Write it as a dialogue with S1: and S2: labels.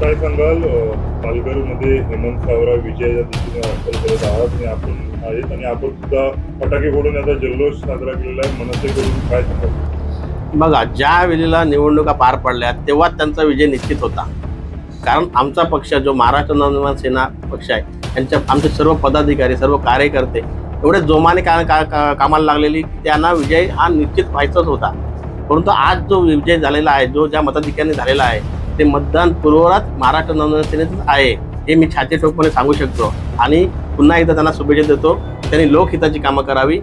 S1: काय सांगाल पालघरमध्ये हेमंत सावरा विजयाच्या दिशेने वाटचाल करत आहात आणि आपण आहेत आणि आपण सुद्धा फटाके फोडून याचा जल्लोष साजरा केलेला आहे. मनसेकडून काय सांगाल?
S2: बघा ज्या वेळेला निवडणुका पार पडल्या तेव्हा त्यांचा विजय निश्चित होता. कारण आमचा पक्ष जो महाराष्ट्र नवनिर्माण सेना पक्ष आहे त्यांच्या आमचे सर्व पदाधिकारी सर्व कार्यकर्ते एवढे जोमाने का, का, का कामाला लागलेली त्यांना विजय हा निश्चित व्हायचाच होता. परंतु आज जो विजय झालेला आहे जो ज्या मताधिकाऱ्यांनी झालेला आहे ते मतदान पूर्वरात महाराष्ट्र नवनिर्माण आहे. हे मी छाती ठोकपणे सांगू शकतो. आणि पुन्हा एकदा त्यांना शुभेच्छा देतो. त्यांनी लोकहिताची कामं करावी.